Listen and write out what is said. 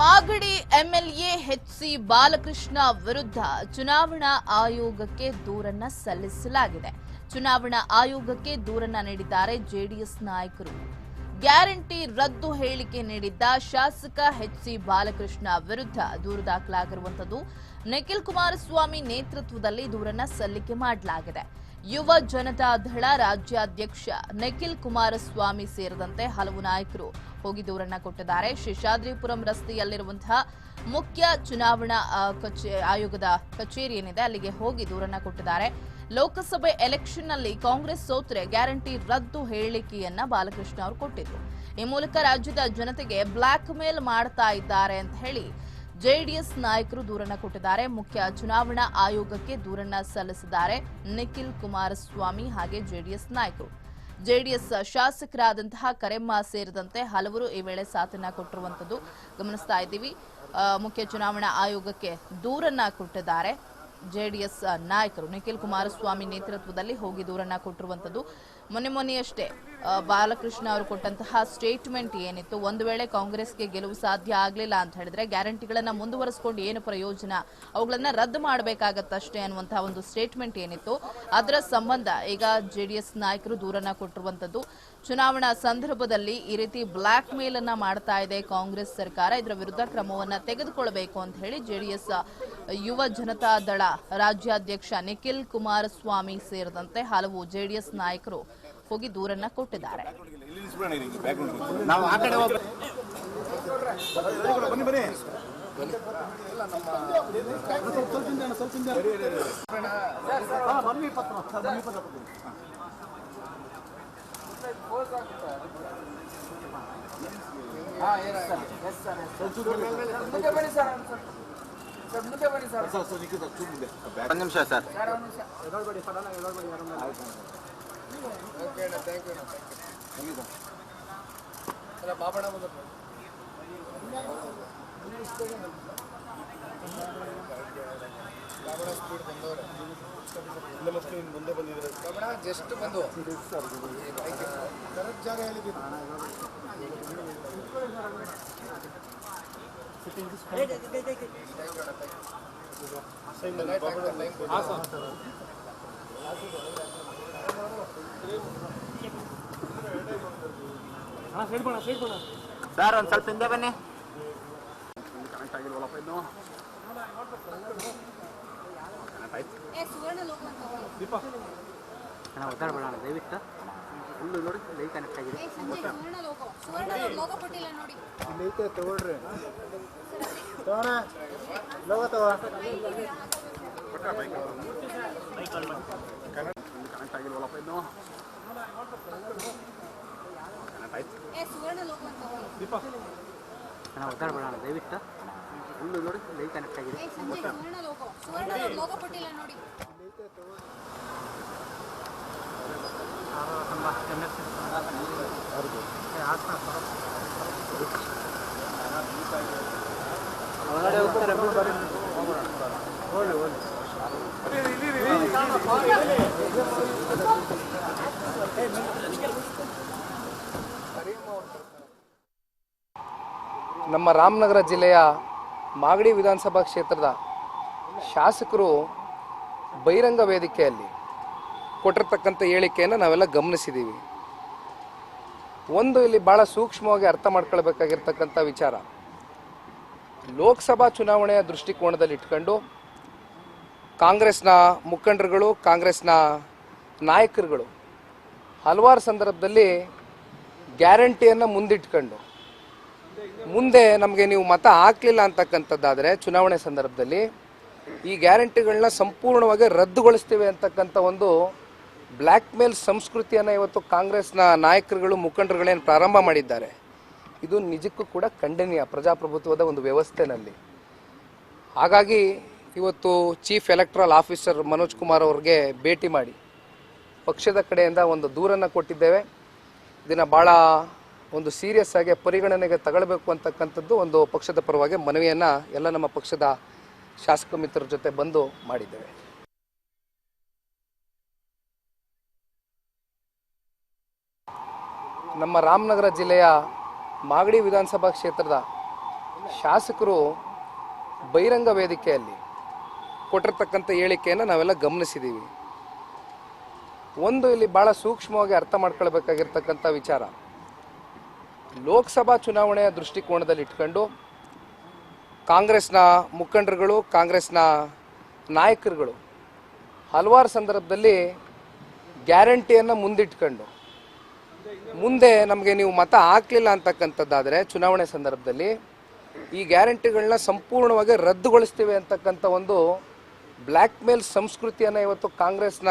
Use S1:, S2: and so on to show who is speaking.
S1: Magadi MLA H C Balakrishna ವಿರುದ್ಧ ಚುನಾವಣಾ ಆಯೋಗಕ್ಕೆ ದೂರನ್ನ ಸಲ್ಲಿಸಲಾಗಿದೆ. ಚುನಾವಣಾ ಆಯೋಗಕ್ಕೆ ದೂರನ್ನ ನೀಡಿದ್ದಾರೆ ಜೆಡಿಎಸ್ ನಾಯಕರು. ಗ್ಯಾರಂಟಿ ರದ್ದು ಹೇಳಿಕೆ ನೀಡಿದ್ದ ಶಾಸಕ ಎಚ್ ಸಿ ಬಾಲಕೃಷ್ಣ ವಿರುದ್ಧ ದೂರು ದಾಖಲಾಗಿರುವಂತದ್ದು ನಿಖಿಲ್ ಕುಮಾರಸ್ವಾಮಿ ನೇತೃತ್ವದಲ್ಲಿ ದೂರನ್ನ ಸಲ್ಲಿಕೆ ಮಾಡಲಾಗಿದೆ. ಯುವ ಜನತಾ ದಳ ರಾಜ್ಯಾಧ್ಯಕ್ಷ ನಿಖಿಲ್ ಕುಮಾರಸ್ವಾಮಿ ಸೇರಿದಂತೆ ಹಲವು ನಾಯಕರು ಹೋಗಿ ದೂರನ್ನ ಕೊಟ್ಟಿದ್ದಾರೆ. ಶೇಷಾದ್ರಿಪುರಂ ರಸ್ತೆಯಲ್ಲಿರುವಂತಹ ಮುಖ್ಯ ಚುನಾವಣಾ ಕಚೇ- ಆಯೋಗದ ಕಚೇರಿ ಏನಿದೆ, ಅಲ್ಲಿಗೆ ಹೋಗಿ ದೂರನ್ನ ಕೊಟ್ಟಿದ್ದಾರೆ. ಲೋಕಸಭೆ ಎಲೆಕ್ಷನ್ನಲ್ಲಿ ಕಾಂಗ್ರೆಸ್ ಸೋತ್ರೆ ಗ್ಯಾರಂಟಿ ರದ್ದು ಹೇಳಿಕೆಯನ್ನ ಬಾಲಕೃಷ್ಣ ಅವರು ಕೊಟ್ಟಿದ್ರು. ಈ ಮೂಲಕ ರಾಜ್ಯದ ಜನತೆಗೆ ಬ್ಲಾಕ್ ಮೇಲ್ ಮಾಡ್ತಾ ಇದ್ದಾರೆ ಅಂತ ಹೇಳಿ ಜೆಡಿಎಸ್ ನಾಯಕರು ದೂರನ್ನ ಕೊಟ್ಟಿದ್ದಾರೆ. ಮುಖ್ಯ ಚುನಾವಣಾ ಆಯೋಗಕ್ಕೆ ದೂರನ್ನ ಸಲ್ಲಿಸಿದ್ದಾರೆ ನಿಖಿಲ್ ಕುಮಾರಸ್ವಾಮಿ ಹಾಗೆ ಜೆಡಿಎಸ್ ನಾಯಕರು. ಜೆಡಿಎಸ್ ಶಾಸಕರಾದಂತಹ ಕರೆಮ್ಮ ಸೇರಿದಂತೆ ಹಲವರು ಈ ವೇಳೆ ಸಾಥನ್ನ ಕೊಟ್ಟಿರುವಂತದ್ದು ಗಮನಿಸ್ತಾ ಇದ್ದೀವಿ. ಮುಖ್ಯ ಚುನಾವಣಾ ಆಯೋಗಕ್ಕೆ ದೂರನ್ನ ಕೊಟ್ಟಿದ್ದಾರೆ. ಜೆಡಿಎಸ್ ನಾಯಕರು ನಿಖಿಲ್ ಕುಮಾರಸ್ವಾಮಿ ನೇತೃತ್ವದಲ್ಲಿ ಹೋಗಿ ದೂರನ್ನ ಕೊಟ್ಟಿರುವಂತದ್ದು. ಮೊನ್ನೆ ಮೊನ್ನೆಯಷ್ಟೇ ಬಾಲಕೃಷ್ಣ ಅವರು ಕೊಟ್ಟಂತಹ ಸ್ಟೇಟ್ಮೆಂಟ್ ಏನಿತ್ತು? ಒಂದು ವೇಳೆ ಕಾಂಗ್ರೆಸ್ಗೆ ಗೆಲುವು ಸಾಧ್ಯ ಆಗಲಿಲ್ಲ ಅಂತ ಹೇಳಿದ್ರೆ ಗ್ಯಾರಂಟಿಗಳನ್ನ ಮುಂದುವರಿಸಿಕೊಂಡು ಏನು ಪ್ರಯೋಜನ? ಅವುಗಳನ್ನ ರದ್ದು ಮಾಡಬೇಕಾಗತ್ತಷ್ಟೇ ಅನ್ನುವಂತಹ ಒಂದು ಸ್ಟೇಟ್ಮೆಂಟ್ ಏನಿತ್ತು. ಅದರ ಸಂಬಂಧ ಈಗ ಜೆಡಿಎಸ್ ನಾಯಕರು ದೂರನ್ನ ಕೊಟ್ಟಿರುವಂತದ್ದು ಚುನಾವಣಾ ಸಂದರ್ಭದಲ್ಲಿ ಈ ರೀತಿ ಬ್ಲಾಕ್ ಮೇಲ್ ಅನ್ನ ಮಾಡ್ತಾ ಇದೆ ಕಾಂಗ್ರೆಸ್ ಸರ್ಕಾರ. ಇದರ ವಿರುದ್ಧ ಕ್ರಮವನ್ನ ತೆಗೆದುಕೊಳ್ಳಬೇಕು ಅಂತ ಹೇಳಿ ಜೆಡಿಎಸ್ ಯುವ ಜನತಾ ದಳ ರಾಜ್ಯಾಧ್ಯಕ್ಷ ನಿಖಿಲ್ ಕುಮಾರಸ್ವಾಮಿ ಸೇರಿದಂತೆ ಹಲವು ಜೆಡಿಎಸ್ ನಾಯಕರು ಹೋಗಿ ದೂರನ್ನ ಕೊಟ್ಟಿದ್ದಾರೆ.
S2: ನಾವು ಆ ಕಡೆ ಹೋಗ್ಬೇಕು. ಬನ್ನಿ ಬನ್ನಿ.
S3: ಮುಂದೆ ಬನ್ನಿ ಸರ್? ಸರ್ ಮುಂದೆ ಬನ್ನಿ ಸರ್
S2: ಒಂದು ನಿಮಿಷ ಸರ್
S3: ಓಕೆ ಅಣ್ಣ ಥ್ಯಾಂಕ್ ಯು ಅಣ್ಣ ಥ್ಯಾಂಕ್ ಯು ಅಲ್ಲ ಬಾಬಣ್ಣ ಬಂದ ಬಾಬಣ್ಣ ಸ್ಪೀಡ್
S2: ಮುಂದೆ ಬಂದಿದ್ರೆ
S3: ಬಾಬಣ್ಣ ಜಸ್ಟ್ ಬಂದು ಕರೆಕ್ಟ್ ಜಾಗ ಹೇಳಿದ್ದೀನಿ ಥ್ಯಾಂಕ್ ಯು ಲೈನ್
S2: ಸರ್ ಒಂದು ಸ್ವಲ್ಪ ಹಿಂದೆ ಬನ್ನಿ.
S4: ಏ ಸುವರ್ಣ ಅಣ್ಣ ಅಂತ ಹೋಗಿ.
S2: ದಯವಿಟ್ಟು. ಫುಲ್ಲು ನೋಡಿ ಲೈ ಕನೆಕ್ಟ್ ಆಗಿದೆ.
S3: ತಗೊಳ್ರಿ.
S2: ಕನೆಕ್ಟ್ ಆಗಿಲ್ವಲ್ಲಪ್ಪ ಇನ್ನು
S4: ಲೋಕ ಅಂತ ಹೋಗಿ.
S2: ದಯವಿಟ್ಟು ಫುಲ್ಲು ನೋಡಿ ಲೈವ್ ಕನೆಕ್ಟ್ ಆಗಿದೆ
S4: ಏ ಸಂಜಯ್
S5: ನಮ್ಮ ರಾಮನಗರ ಜಿಲ್ಲೆಯ ಮಾಗಡಿ ವಿಧಾನಸಭಾ ಕ್ಷೇತ್ರದ ಶಾಸಕರು ಬಹಿರಂಗ ವೇದಿಕೆಯಲ್ಲಿ ಕೊಟ್ಟಿರ್ತಕ್ಕಂಥ ಹೇಳಿಕೆಯನ್ನು ನಾವೆಲ್ಲ ಗಮನಿಸಿದ್ದೀವಿ. ಒಂದು ಇಲ್ಲಿ ಭಾಳ ಸೂಕ್ಷ್ಮವಾಗಿ ಅರ್ಥ ಮಾಡ್ಕೊಳ್ಬೇಕಾಗಿರ್ತಕ್ಕಂಥ ವಿಚಾರ. ಲೋಕಸಭಾ ಚುನಾವಣೆಯ ದೃಷ್ಟಿಕೋನದಲ್ಲಿ ಇಟ್ಕೊಂಡು ಕಾಂಗ್ರೆಸ್ನ ಮುಖಂಡರುಗಳು, ಕಾಂಗ್ರೆಸ್ನ ನಾಯಕರುಗಳು ಹಲವಾರು ಸಂದರ್ಭದಲ್ಲಿ ಗ್ಯಾರಂಟಿಯನ್ನು ಮುಂದಿಟ್ಕೊಂಡು. ಮುಂದೆ ನಮಗೆ ನೀವು ಮತ ಹಾಕಲಿಲ್ಲ ಅಂತಕ್ಕಂಥದ್ದಾದರೆ ಚುನಾವಣೆ ಸಂದರ್ಭದಲ್ಲಿ ಈ ಗ್ಯಾರಂಟಿಗಳನ್ನ ಸಂಪೂರ್ಣವಾಗಿ ರದ್ದುಗೊಳಿಸ್ತೀವಿ ಅಂತಕ್ಕಂಥ ಒಂದು ಬ್ಲ್ಯಾಕ್ ಮೇಲ್ ಸಂಸ್ಕೃತಿಯನ್ನು ಇವತ್ತು ಕಾಂಗ್ರೆಸ್ನ ನಾಯಕರುಗಳು, ಮುಖಂಡರುಗಳೇನು ಪ್ರಾರಂಭ ಮಾಡಿದ್ದಾರೆ. ಇದು ನಿಜಕ್ಕೂ ಕೂಡ ಖಂಡನೀಯ, ಪ್ರಜಾಪ್ರಭುತ್ವದ ಒಂದು ವ್ಯವಸ್ಥೆನಲ್ಲಿ. ಹಾಗಾಗಿ ಇವತ್ತು chief electoral officer Manoj Kumar ಅವ್ರಿಗೆ ಭೇಟಿ ಮಾಡಿ. ಪಕ್ಷದ ಕಡೆಯಿಂದ ಒಂದು ದೂರನ್ನು ಕೊಟ್ಟಿದ್ದೇವೆ. ಇದನ್ನು ಭಾಳ ಒಂದು ಸೀರಿಯಸ್ ಆಗಿ ಪರಿಗಣನೆಗೆ ತಗೊಳ್ಬೇಕು ಅಂತಕ್ಕಂಥದ್ದು ಒಂದು ಪಕ್ಷದ ಪರವಾಗಿ ಮನವಿಯನ್ನು ಎಲ್ಲ ನಮ್ಮ ಪಕ್ಷದ ಶಾಸಕ ಮಿತ್ರರ ಜೊತೆ ಬಂದು ಮಾಡಿದ್ದೇವೆ. ನಮ್ಮ ರಾಮನಗರ ಜಿಲ್ಲೆಯ ಮಾಗಡಿ ವಿಧಾನಸಭಾ ಕ್ಷೇತ್ರದ ಶಾಸಕರು ಬಹಿರಂಗ ವೇದಿಕೆಯಲ್ಲಿ ಕೊಟ್ಟಿರ್ತಕ್ಕಂಥ ಹೇಳಿಕೆಯನ್ನು ನಾವೆಲ್ಲ ಗಮನಿಸಿದ್ದೀವಿ. ಒಂದು ಇಲ್ಲಿ ಭಾಳ ಸೂಕ್ಷ್ಮವಾಗಿ ಅರ್ಥ ಮಾಡ್ಕೊಳ್ಬೇಕಾಗಿರ್ತಕ್ಕಂಥ ವಿಚಾರ. ಲೋಕಸಭಾ ಚುನಾವಣೆಯ ದೃಷ್ಟಿಕೋನದಲ್ಲಿ ಇಟ್ಕೊಂಡು ಕಾಂಗ್ರೆಸ್ನ ಮುಖಂಡರುಗಳು, ಕಾಂಗ್ರೆಸ್ನ ನಾಯಕರುಗಳು ಹಲವಾರು ಸಂದರ್ಭದಲ್ಲಿ ಗ್ಯಾರಂಟಿಯನ್ನು ಮುಂದಿಟ್ಕೊಂಡು, ಮುಂದೆ ನಮಗೆ ನೀವು ಮತ ಹಾಕಲಿಲ್ಲ ಅಂತಕ್ಕಂಥದ್ದಾದರೆ ಚುನಾವಣೆ ಸಂದರ್ಭದಲ್ಲಿ ಈ ಗ್ಯಾರಂಟಿಗಳನ್ನ ಸಂಪೂರ್ಣವಾಗಿ ರದ್ದುಗೊಳಿಸ್ತೀವಿ ಅಂತಕ್ಕಂಥ ಒಂದು ಬ್ಲ್ಯಾಕ್ ಮೇಲ್ ಸಂಸ್ಕೃತಿಯನ್ನು ಇವತ್ತು ಕಾಂಗ್ರೆಸ್ನ